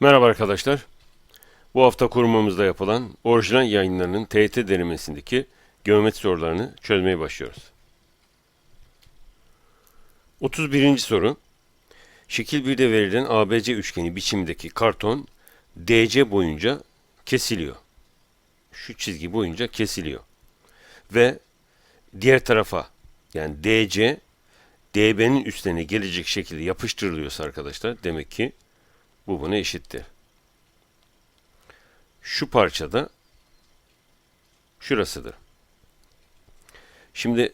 Merhaba arkadaşlar. Bu hafta kurumumuzda yapılan orijinal yayınlarının TYT denemesindeki geometri sorularını çözmeye başlıyoruz. 31. soru. Şekil 1'de verilen ABC üçgeni biçimindeki karton DC boyunca kesiliyor. Şu çizgi boyunca kesiliyor. Ve diğer tarafa yani DC DB'nin üstüne gelecek şekilde yapıştırılıyorsa arkadaşlar demek ki bu buna eşittir. Şu parçada şurasıdır. Şimdi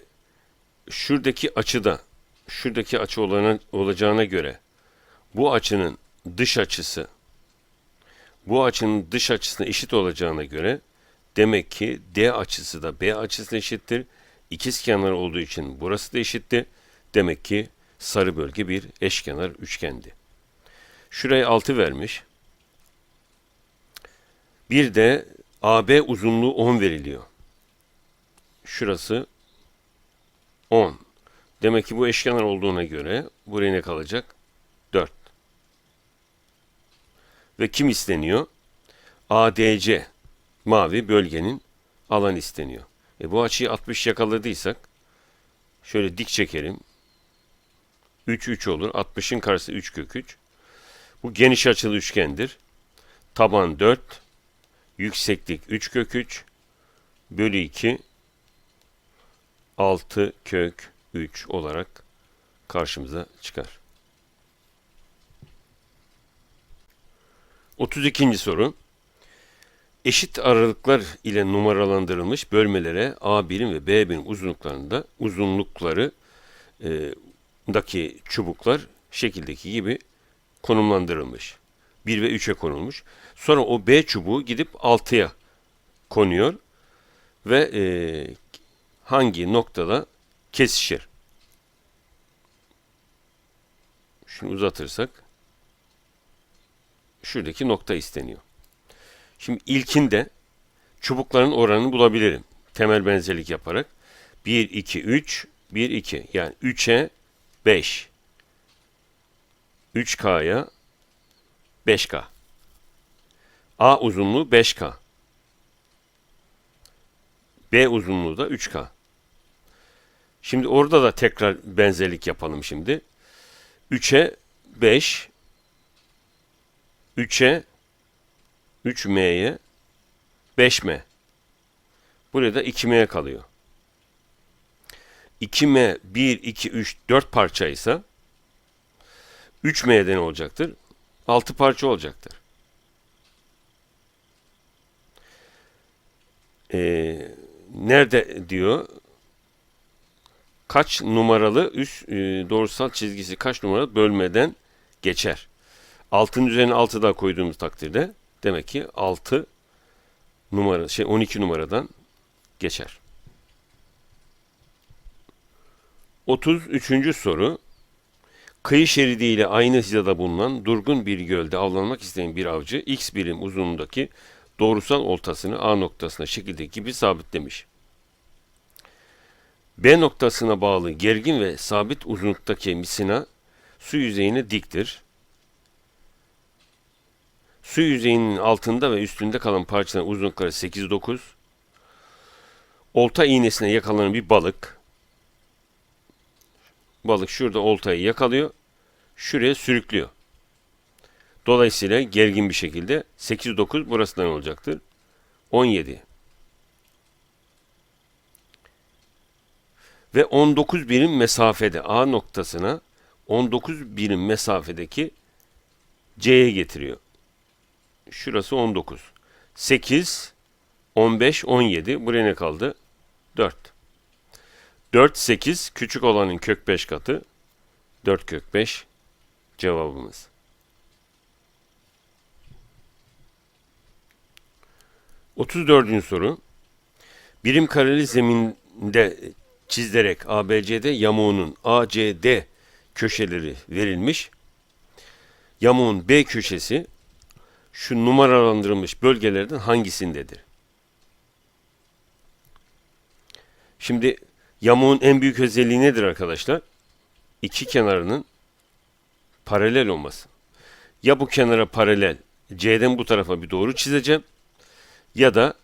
şuradaki açıda şuradaki açı olana, olacağına göre bu açının dış açısı bu açının dış açısına eşit olacağına göre demek ki D açısı da B açısına eşittir. İkiz kenar olduğu için burası da eşitti. Demek ki sarı bölge bir eşkenar üçgendi. Şuraya 6 vermiş. Bir de AB uzunluğu 10 veriliyor. Şurası 10. Demek ki bu eşkenar olduğuna göre buraya ne kalacak? 4. Ve kim isteniyor? ADC mavi bölgenin alan isteniyor. E bu açıyı 60 yakaladıysak şöyle dik çekelim. 3 3 olur. 60'ın karşısı 3 kök 3. Bu geniş açılı üçgendir. Taban 4, yükseklik 3 kök 3 bölü 2 6 kök 3 olarak karşımıza çıkar. 32. soru. Eşit aralıklar ile numaralandırılmış bölmelere A birim ve B birim uzunluklarında uzunlukları e, daki çubuklar şekildeki gibi konumlandırılmış. 1 ve 3'e konulmuş. Sonra o B çubuğu gidip 6'ya konuyor ve e, hangi noktada kesişir? Şunu uzatırsak şuradaki nokta isteniyor. Şimdi ilkinde çubukların oranını bulabilirim. Temel benzerlik yaparak 1 2 3 1 2 yani 3'e 5 3K'ya 5K. A uzunluğu 5K. B uzunluğu da 3K. Şimdi orada da tekrar benzerlik yapalım şimdi. 3'e 5 3'e 3M'ye 5M. Burada 2M kalıyor. 2M 1, 2, 3, 4 parçaysa 3 M'den olacaktır. 6 parça olacaktır. Ee, nerede diyor? Kaç numaralı üst e, doğrusal çizgisi kaç numaralı bölmeden geçer? 6'ın üzerine 6 daha koyduğumuz takdirde demek ki 6 numara şey 12 numaradan geçer. 33. soru Kıyı şeridiyle aynı hizada bulunan durgun bir gölde avlanmak isteyen bir avcı x birim uzunluğundaki doğrusal oltasını A noktasına şekildeki gibi sabitlemiş. B noktasına bağlı gergin ve sabit uzunluktaki misina su yüzeyine diktir. Su yüzeyinin altında ve üstünde kalan parçaların uzunlukları 8-9. Olta iğnesine yakalanan bir balık Balık şurada oltayı yakalıyor. Şuraya sürüklüyor. Dolayısıyla gergin bir şekilde 8-9 burasından olacaktır. 17. Ve 19 birim mesafede A noktasına 19 birim mesafedeki C'ye getiriyor. Şurası 19. 8, 15, 17. Buraya ne kaldı? 4. 4, 8 küçük olanın kök 5 katı. 4 kök 5 cevabımız. Otuz dördüncü soru. Birim kareli zeminde çizilerek ABCD yamuğunun ACD köşeleri verilmiş. Yamuğun B köşesi şu numaralandırılmış bölgelerden hangisindedir? Şimdi Yamuğun en büyük özelliği nedir arkadaşlar? İki kenarının paralel olması. Ya bu kenara paralel C'den bu tarafa bir doğru çizeceğim. Ya da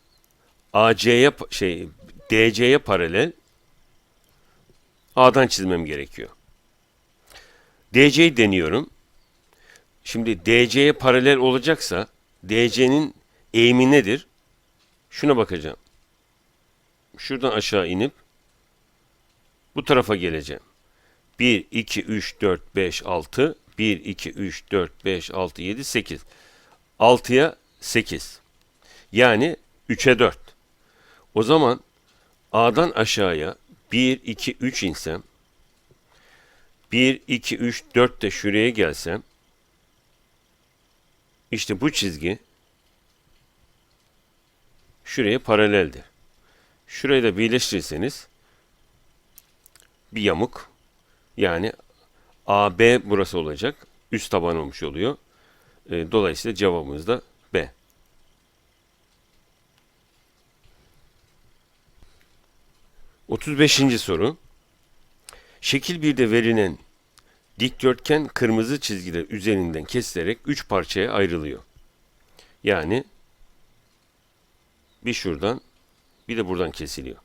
AC'ye şey DC'ye paralel A'dan çizmem gerekiyor. DC'yi deniyorum. Şimdi DC'ye paralel olacaksa DC'nin eğimi nedir? Şuna bakacağım. Şuradan aşağı inip bu tarafa geleceğim. 1, 2, 3, 4, 5, 6. 1, 2, 3, 4, 5, 6, 7, 8. 6'ya 8. Yani 3'e 4. O zaman A'dan aşağıya 1, 2, 3 insem 1, 2, 3, 4 de şuraya gelsem işte bu çizgi şuraya paraleldir. Şurayı da birleştirirseniz bir yamuk yani AB burası olacak. Üst taban olmuş oluyor. E, dolayısıyla cevabımız da B. Otuz beşinci soru. Şekil 1'de verilen dikdörtgen kırmızı çizgiler üzerinden kesilerek 3 parçaya ayrılıyor. Yani bir şuradan bir de buradan kesiliyor.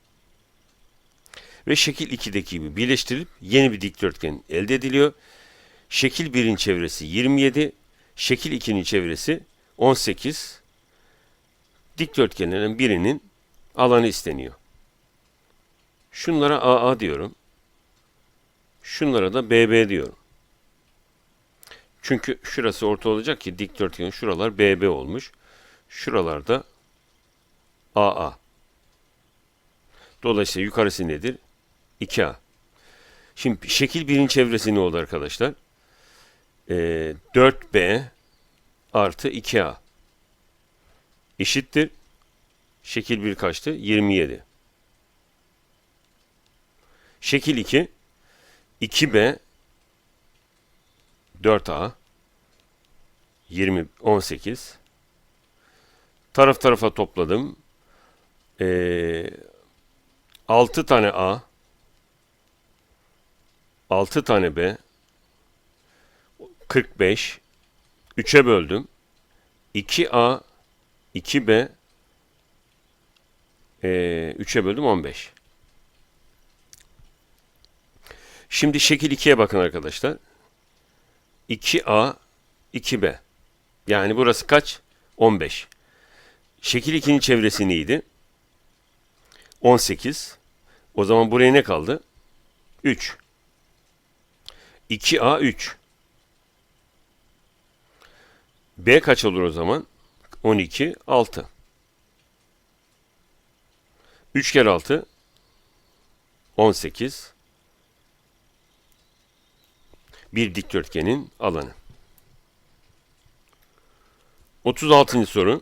Ve şekil 2'deki gibi birleştirilip yeni bir dikdörtgen elde ediliyor. Şekil 1'in çevresi 27, şekil 2'nin çevresi 18. Dikdörtgenlerin birinin alanı isteniyor. Şunlara AA diyorum. Şunlara da BB diyorum. Çünkü şurası orta olacak ki dikdörtgen şuralar BB olmuş. Şuralarda AA. Dolayısıyla yukarısı nedir? 2A. Şimdi şekil 1'in çevresi ne oldu arkadaşlar? Ee, 4B artı 2A eşittir. Şekil 1 kaçtı? 27. Şekil 2 2B 4A 20 18 taraf tarafa topladım. Ee, 6 tane A 6 tane B 45 3'e böldüm. 2A 2B e, 3'e böldüm 15. Şimdi şekil 2'ye bakın arkadaşlar. 2A 2B. Yani burası kaç? 15. Şekil 2'nin çevresi neydi? 18. O zaman buraya ne kaldı? 3. 2A 3. B kaç olur o zaman? 12, 6. 3 kere 6, 18. Bir dikdörtgenin alanı. 36. soru.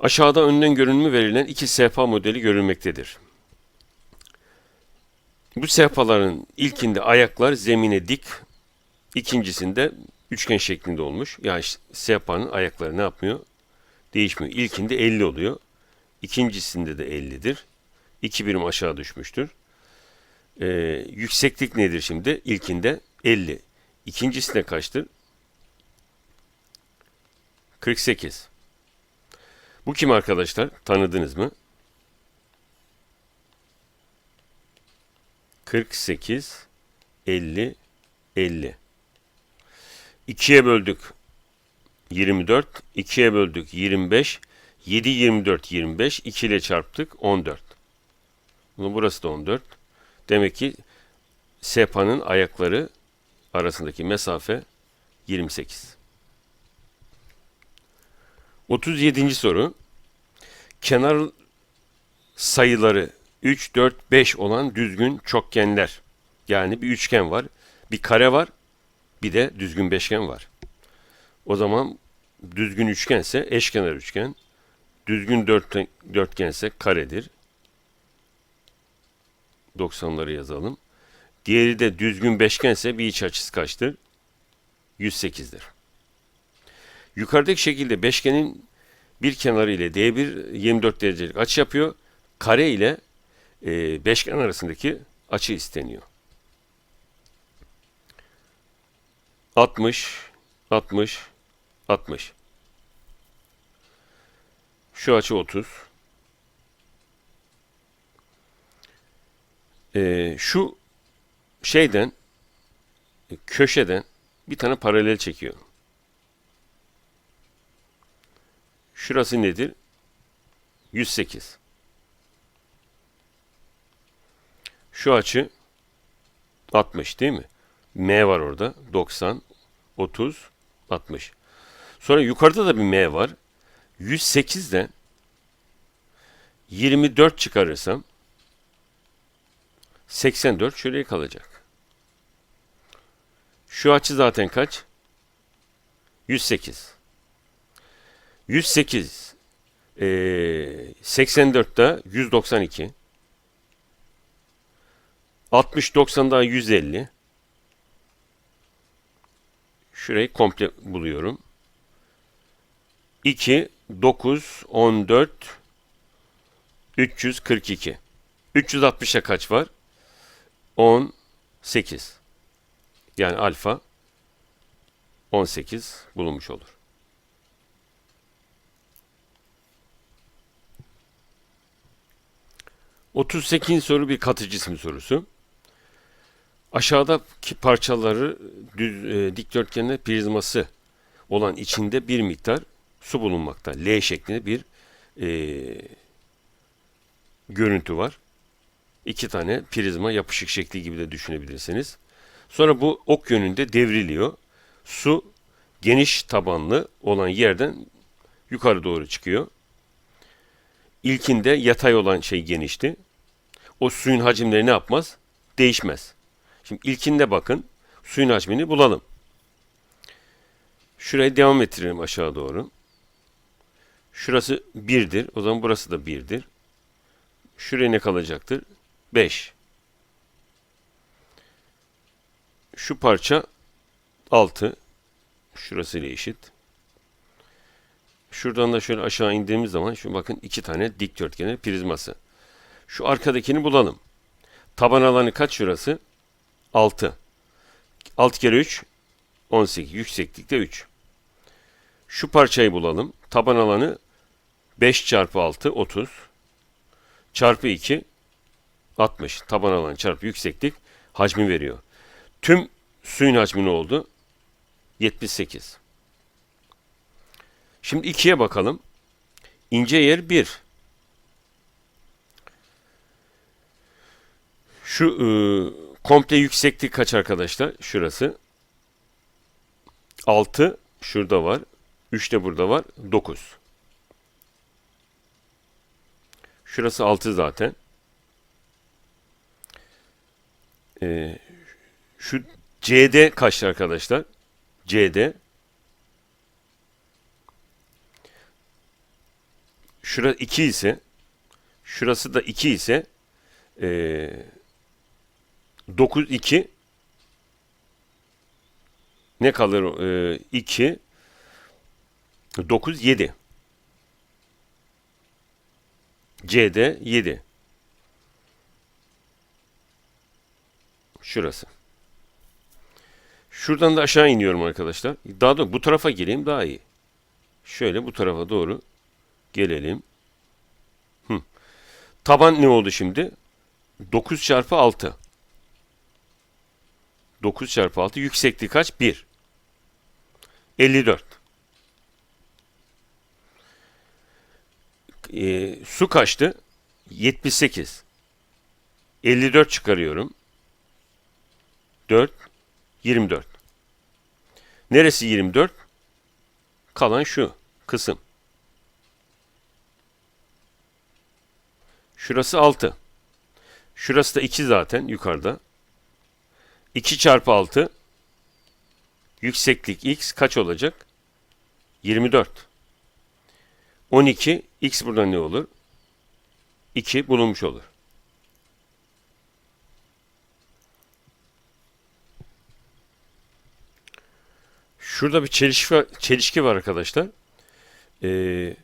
Aşağıda önden görünümü verilen iki sehpa modeli görülmektedir. Bu sehpaların ilkinde ayaklar zemine dik, ikincisinde üçgen şeklinde olmuş. Yani sehpanın ayakları ne yapmıyor? Değişmiyor. İlkinde 50 oluyor. İkincisinde de 50'dir. 2 birim aşağı düşmüştür. Ee, yükseklik nedir şimdi? İlkinde 50. İkincisinde kaçtır? 48. Bu kim arkadaşlar? Tanıdınız mı? 48, 50, 50. 2'ye böldük 24, 2'ye böldük 25, 7, 24, 25, 2 ile çarptık 14. Bunu burası da 14. Demek ki sepanın ayakları arasındaki mesafe 28. 37. soru. Kenar sayıları 3, 4, 5 olan düzgün çokgenler. Yani bir üçgen var, bir kare var, bir de düzgün beşgen var. O zaman düzgün üçgense eşkenar üçgen, düzgün dörtgen, dörtgense karedir. 90'ları yazalım. Diğeri de düzgün beşgense bir iç açısı kaçtır? 108'dir. Yukarıdaki şekilde beşgenin bir kenarı ile D1 24 derecelik açı yapıyor. Kare ile e, beşgen arasındaki açı isteniyor. 60, 60, 60. Şu açı 30. Ee, şu şeyden e, köşeden bir tane paralel çekiyor. Şurası nedir? 108. Şu açı 60 değil mi? M var orada. 90, 30, 60. Sonra yukarıda da bir M var. 108'den 24 çıkarırsam 84 şuraya kalacak. Şu açı zaten kaç? 108. 108 ee, 84'te 192 60 90'da 150 Şurayı komple buluyorum. 2 9 14 342 360'a kaç var? 18 yani alfa 18 bulunmuş olur. Otuz sekizinci soru bir katı cisim sorusu. Aşağıdaki parçaları düz e, dikdörtgenle prizması olan içinde bir miktar su bulunmakta. L şeklinde bir e, görüntü var. İki tane prizma yapışık şekli gibi de düşünebilirsiniz. Sonra bu ok yönünde devriliyor. Su geniş tabanlı olan yerden yukarı doğru çıkıyor. İlkinde yatay olan şey genişti. O suyun hacimleri ne yapmaz? Değişmez. Şimdi ilkinde bakın. Suyun hacmini bulalım. Şurayı devam ettirelim aşağı doğru. Şurası 1'dir. O zaman burası da 1'dir. Şuraya ne kalacaktır? 5. Şu parça 6. Şurası ile eşit. Şuradan da şöyle aşağı indiğimiz zaman şu bakın iki tane dikdörtgenin prizması. Şu arkadakini bulalım. Taban alanı kaç şurası? 6. 6 kere 3 18. Yükseklikte 3. Şu parçayı bulalım. Taban alanı 5 çarpı 6 30. Çarpı 2 60. Taban alan çarpı yükseklik hacmi veriyor. Tüm suyun hacmi ne oldu? 78. Şimdi 2'ye bakalım. İnce yer 1. Şu e, komple yükseklik kaç arkadaşlar? Şurası. 6 şurada var. 3 de burada var. 9. Şurası 6 zaten. Ee, şu CD kaçtı arkadaşlar? CD. Şurası 2 ise şurası da 2 ise ee, 9 2 ne kalır? Ee, 2 9 7 CD 7 Şurası. Şuradan da aşağı iniyorum arkadaşlar. Daha da bu tarafa geleyim daha iyi. Şöyle bu tarafa doğru gelelim. Hı. Taban ne oldu şimdi? 9 çarpı 6. 9 çarpı 6 yüksekliği kaç? 1. 54. Ee, su kaçtı? 78. 54 çıkarıyorum. 4, 24. Neresi 24? Kalan şu kısım. Şurası 6. Şurası da 2 zaten yukarıda. 2 çarpı 6 yükseklik x kaç olacak? 24. 12 x burada ne olur? 2 bulunmuş olur. Şurada bir çelişki çelişki var arkadaşlar. Ee,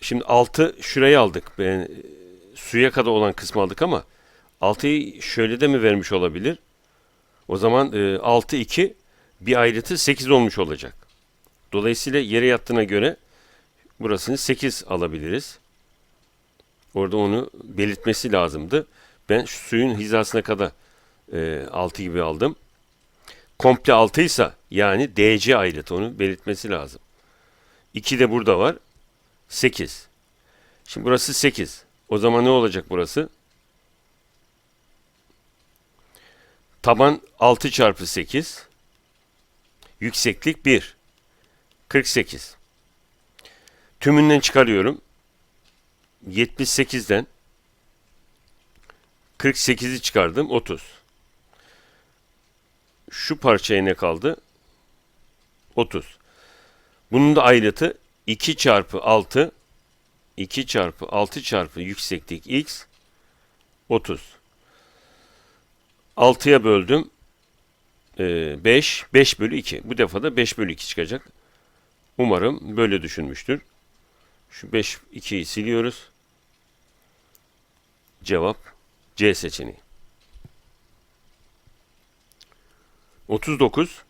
şimdi 6 şurayı aldık. Ben, e, suya kadar olan kısmı aldık ama 6'yı şöyle de mi vermiş olabilir? O zaman e, 6 2 bir ayrıtı 8 olmuş olacak. Dolayısıyla yere yattığına göre burasını 8 alabiliriz. Orada onu belirtmesi lazımdı. Ben şu suyun hizasına kadar e, 6 gibi aldım. Komple 6 ise yani DC ayrıtı onu belirtmesi lazım. 2 de burada var. 8. Şimdi burası 8. O zaman ne olacak burası? Taban 6 çarpı 8. Yükseklik 1. 48. Tümünden çıkarıyorum. 78'den 48'i çıkardım 30. Şu parçaya ne kaldı? 30. Bunun da ayrıtı 2 çarpı 6 2 çarpı 6 çarpı yükseklik x 30. 6'ya böldüm. Ee, 5. 5 bölü 2. Bu defa da 5 bölü 2 çıkacak. Umarım böyle düşünmüştür. Şu 5, 2'yi siliyoruz. Cevap C seçeneği. 39.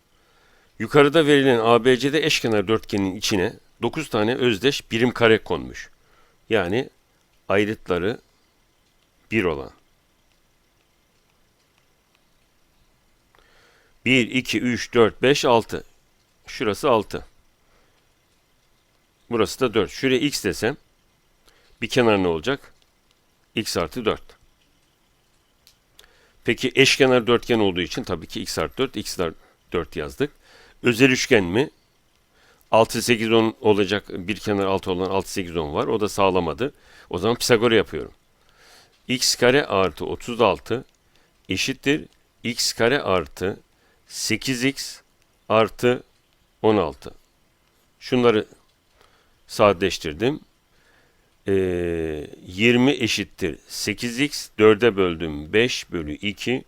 Yukarıda verilen ABC'de eşkenar dörtgenin içine 9 tane özdeş birim kare konmuş. Yani ayrıtları 1 olan. 1, 2, 3, 4, 5, 6. Şurası 6. Burası da 4. Şuraya x desem bir kenar ne olacak? x artı 4. Peki eşkenar dörtgen olduğu için tabii ki x artı 4, x artı 4 yazdık. Özel üçgen mi? 6, 8, 10 olacak. Bir kenar 6 olan 6, 8, 10 var. O da sağlamadı. O zaman Pisagor'u yapıyorum. x kare artı 36 eşittir x kare artı 8x artı 16. Şunları sadeleştirdim. Ee, 20 eşittir 8x 4'e böldüm 5 bölü 2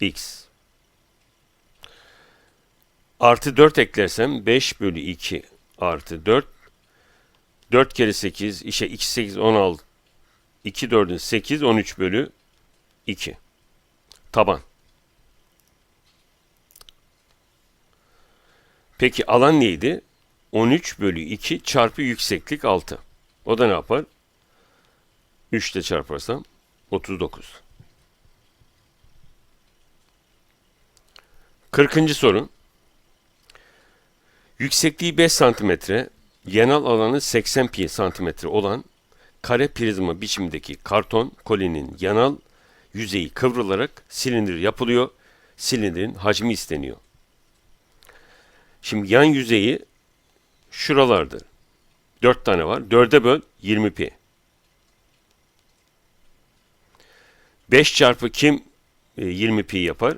x. Artı 4 eklersem 5 bölü 2 artı 4. 4 kere 8 işte 2 8 16. 2 4'ün 8 13 bölü 2. Taban. Peki alan neydi? 13 bölü 2 çarpı yükseklik 6. O da ne yapar? 3 ile çarparsam 39. 40. soru. Yüksekliği 5 santimetre, yanal alanı 80 pi santimetre olan kare prizma biçimindeki karton kolinin yanal yüzeyi kıvrılarak silindir yapılıyor. Silindirin hacmi isteniyor. Şimdi yan yüzeyi şuralardır. 4 tane var. 4'e böl 20 pi. 5 çarpı kim e, 20 pi yapar?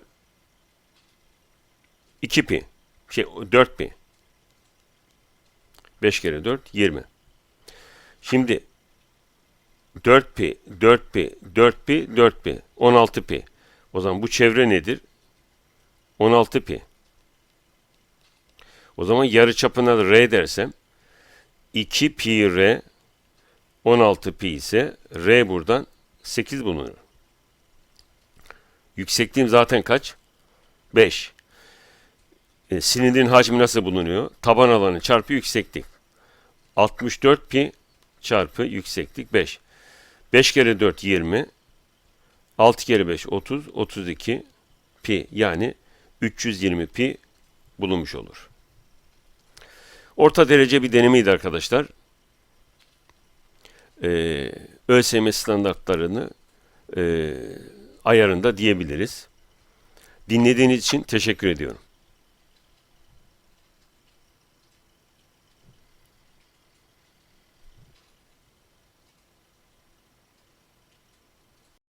2 pi. Şey 4 pi. 5 kere 4 20. Şimdi 4 pi, 4 pi, 4 pi, 4 pi, 16 pi. O zaman bu çevre nedir? 16 pi. O zaman yarı çapına da r dersem 2 pi r 16 pi ise r buradan 8 bulunur. Yüksekliğim zaten kaç? 5. E, silindirin hacmi nasıl bulunuyor? Taban alanı çarpı yükseklik. 64 pi çarpı yükseklik 5. 5 kere 4 20. 6 kere 5 30. 32 pi yani 320 pi bulunmuş olur. Orta derece bir denemeydi arkadaşlar. Ee, ÖSYM standartlarını e, ayarında diyebiliriz. Dinlediğiniz için teşekkür ediyorum.